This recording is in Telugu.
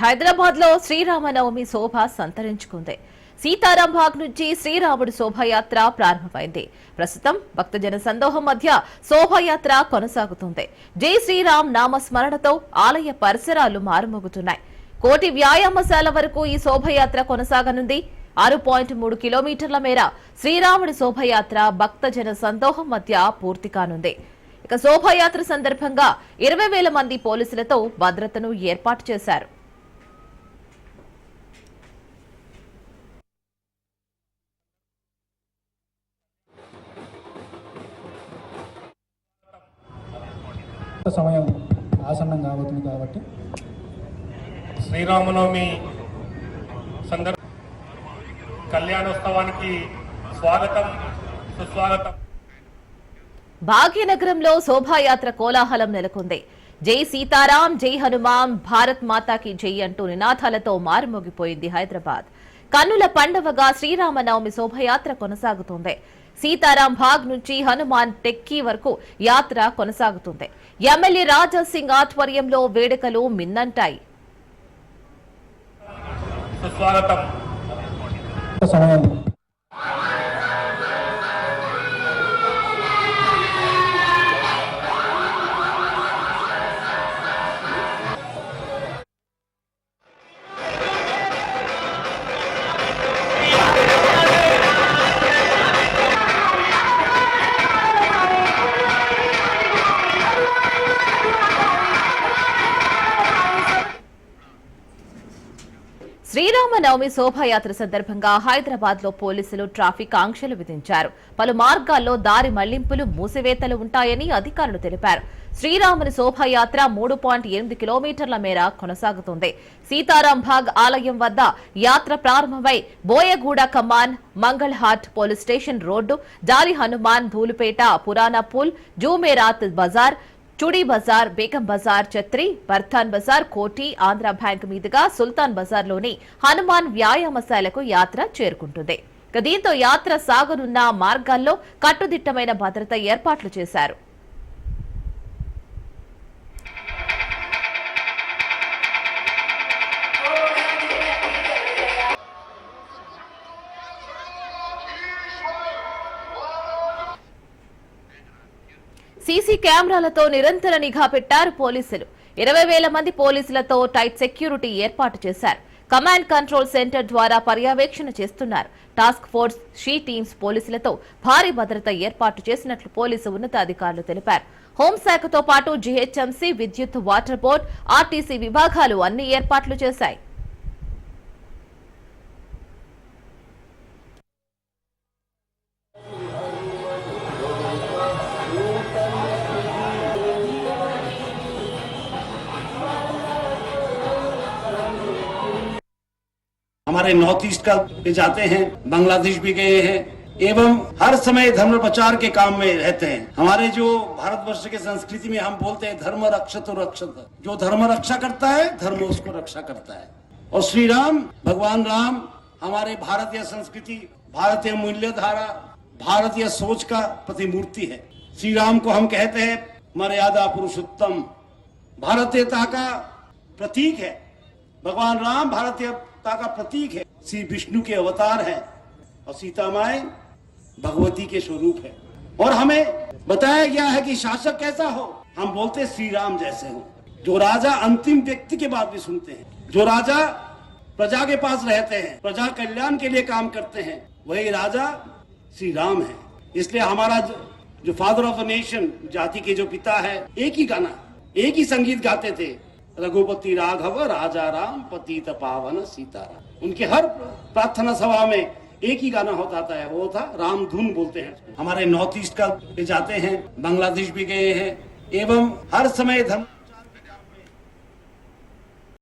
హైదరాబాద్లో శ్రీరామనవమి శోభ సంతరించుకుంది. సీతారాం భాగ్ నుంచి శ్రీరాముడి శోభయాత్ర ప్రారంభమైంది. ప్రస్తుతం భక్తజన సందోహం మధ్య శోభయాత్ర కొనసాగుతుంది. జై శ్రీరామ్ నామస్మరణతో ఆలయ పరిసరాలు మారుమోగుతున్నాయి. కోటి వ్యాయామశాల వరకు ఈ శోభయాత్ర కొనసాగనుంది. ఆరు పాయింట్ మూడు కిలోమీటర్ల మేర శ్రీరాముడి శోభయాత్ర భక్తజన సందోహం మధ్య పూర్తి కానుంది. ఇక శోభయాత్ర సందర్భంగా ఇరవై వేల మంది పోలీసులతో భద్రతను ఏర్పాటు చేశారు. సమయం ఆసన్నం కాబోతుంది కాబట్టి. శ్రీరామనవమి సందర్భ కళ్యాణోత్సవానికి స్వాగతం సుస్వాగతం. భాగ్యనగరంలో శోభాయాత్ర కోలాహలం నెలకొంది. జై సీతారాం జై హనుమాన్ భారత్ మాతాకి జై అంటూ నినాదాలతో మారుమోగిపోయింది హైదరాబాద్. కన్నుల పండవగా శ్రీరామనవమి శోభయాత్ర కొనసాగుతోంది. సీతారాం భాగ్ నుంచి హనుమాన్ టెక్కీ వరకు యాత్ర కొనసాగుతుంది. ఎమ్మెల్యే రాజా సింగ్ ఆధ్వర్యంలో వేడుకలు మిన్నంటాయి. సమయం రామనవమి శోభాయాత్ర సందర్భంగా హైదరాబాద్లో పోలీసులు ట్రాఫిక్ ఆంక్షలు విధించారు. పలు మార్గాల్లో దారి మళ్ళింపులు మూసివేతలు ఉంటాయని అధికారులు తెలిపారు. శ్రీరాముని శోభాయాత్ర మూడు పాయింట్ ఎనిమిది కిలోమీటర్ల మేర కొనసాగుతుంది. సీతారాం భాగ్ ఆలయం వద్ద యాత్ర ప్రారంభమై Boiguda Kaman Mangal Hat police station road Jali Hanuman Dhoolpet Purana Pul Jumerat Bazar Chudi Bazar Begum Bazar Chatri Bartan Bazar Koti Andhra bank మీదుగా సుల్తాన్ బజార్లోని హనుమాన్ వ్యాయామశాలకు యాత్ర చేరుకుంటుంది. దీంతో యాత్ర సాగనున్న మార్గాల్లో కట్టుదిట్టమైన భద్రత ఏర్పాట్లు చేశారు. సీసీ కెమెరాలతో నిరంతర నిఘా పెట్టారు పోలీసులు. ఇరవై వేల మంది పోలీసులతో టైట్ సెక్యూరిటీ ఏర్పాటు చేశారు. కమాండ్ కంట్రోల్ సెంటర్ ద్వారా పర్యవేక్షణ చేస్తున్నారు. టాస్క్ ఫోర్స్ షీ టీమ్స్ పోలీసులతో భారీ భద్రత ఏర్పాటు చేసినట్లు పోలీసు ఉన్నతాధికారులు తెలిపారు. హోంశాఖతో పాటు జీహెచ్ఎంసీ విద్యుత్ వాటర్ బోర్డు ఆర్టీసీ విభాగాలు అన్ని ఏర్పాట్లు చేశాయి. हमारे नॉर्थ ईस्ट का पे जाते हैं, बांग्लादेश भी गए हैं, एवं हर समय धर्म प्रचार के काम में रहते हैं। हमारे जो भारतवर्ष के संस्कृति में हम बोलते हैं धर्म रक्षत रक्षत। जो धर्म रक्षा करता है, धर्म उसको रक्षा करता है। और श्री राम भगवान राम, हमारे भारतीय संस्कृति, भारतीय मूल्य धारा भारतीय सोच का प्रतिमूर्ति है। श्री राम को हम कहते हैं मर्यादा पुरुषोत्तम। भारतीयता का प्रतीक है। भगवान राम भारतीयता का प्रतीक है। श्री विष्णु के अवतार है और सीता माए भगवती के स्वरूप है। और हमें बताया गया है कि शासक कैसा हो? हम बोलते श्री राम जैसे हो। जो राजा अंतिम व्यक्ति के बात भी सुनते हैं। जो राजा प्रजा के पास रहते हैं प्रजा कल्याण के लिए काम करते हैं वही राजा श्री राम है। इसलिए हमारा जो, जो फादर ऑफ़ द नेशन जाति के जो पिता है एक ही गाना एक ही संगीत गाते थे। रघुपति राघव, राजा राम, पतित पावन सीताराम। उनके हर प्रार्थना सभा में एक ही गाना होता था, वो था राम धुन बोलते हैं। हमारे नॉर्थ ईस्ट का जाते हैं, बांग्लादेश भी गए हैं, एवं हर समय धर्म